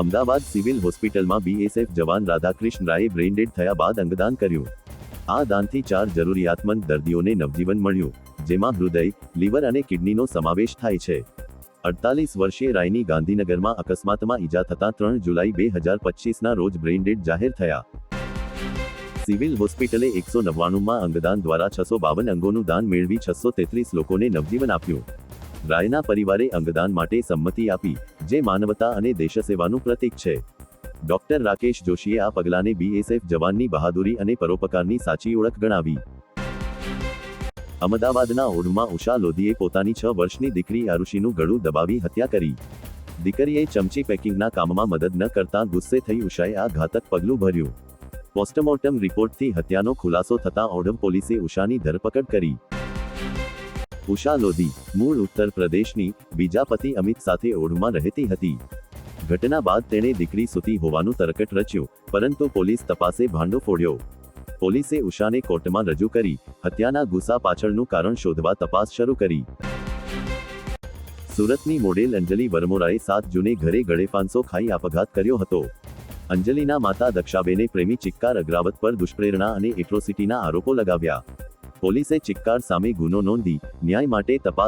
Ahmedabad civil હોસ્પિટલમાં BSF જવાન રાધાકૃષ્ણ રાયે brain dead થયા બાદ અંગદાન કર્યું. આ દાનથી ચાર જરૂરિયાતમંદ દર્દીઓને નવજીવન મળ્યું, જેમાં હૃદય, લીવર અને કિડનીનો સમાવેશ થાય છે. અડતાલીસ વર્ષીય રાયની ગાંધીનગરમાં અકસ્માતમાં ઈજા થતાં ત્રણ જુલાઈ બે હજાર પચીસના રોજ બ્રેઇનડેડ જાહેર થયા. સિવિલ હોસ્પિટલે એકસો નવ્વાણુંમાં અંગદાન દ્વારા છસો બાવન અંગોનું દાન મેળવી છસો તેત્રીસ લોકોને નવજીવન આપ્યું. રાયના પરિવારે અંગદાન માટે સંમતિ આપી. જે માનવતા અને દેશસેવાનું પ્રતીક છે. ડોક્ટર રાકેશ જોશીએ આ પગલાને બીએસએફ જવાનની બહાદુરી અને પરોપકારની સાચી ઓળખ ગણાવી. અમદાવાદના ઓઢમાં ઉષા લોધીએ પોતાની છ વર્ષની દીકરી આરુષિનું ગળું દબાવી હત્યા કરી. દીકરીએ ચમચી પેકિંગના કામમાં મદદ ન કરતા ગુસ્સે થઈ ઉષાએ આ ઘાતક પગલું ભર્યું. પોસ્ટમોર્ટમ રિપોર્ટથી હત્યાનો ખુલાસો થતાં ઓઢવ પોલીસે ઉષાની ધરપકડ કરી. ઉષા લોધી મૂળ ઉત્તર પ્રદેશની બીજા પતિ અમિત સાથે ઓઢમાં રહેતી હતી. ઘટના બાદ તેણે દીકરી સૂતી હોવાનું તરકટ રચ્યું, પરંતુ પોલીસ તપાસે ભાંડો ફોડ્યો. પોલીસે ઉષાને કોર્ટમાં રજૂ કરી, હત્યાના ગુસ્સા પાછળનું કારણ શોધવા તપાસ શરૂ કરી. સુરતની મોડેલ અંજલિ વરમોરાએ સાત જૂને ઘરે ગળે પાંચસો ખાઈ આપઘાત કર્યો હતો. અંજલિના માતા દક્ષાબેને પ્રેમી ચિક્કાર અગ્રાવત પર દુષ્પ્રેરણા અને એટ્રોસિટીના આરોપો લગાવ્યા. પોલીસે ચિક્કાર સામે ગુનો નોંધી ન્યાય માટે તપાસ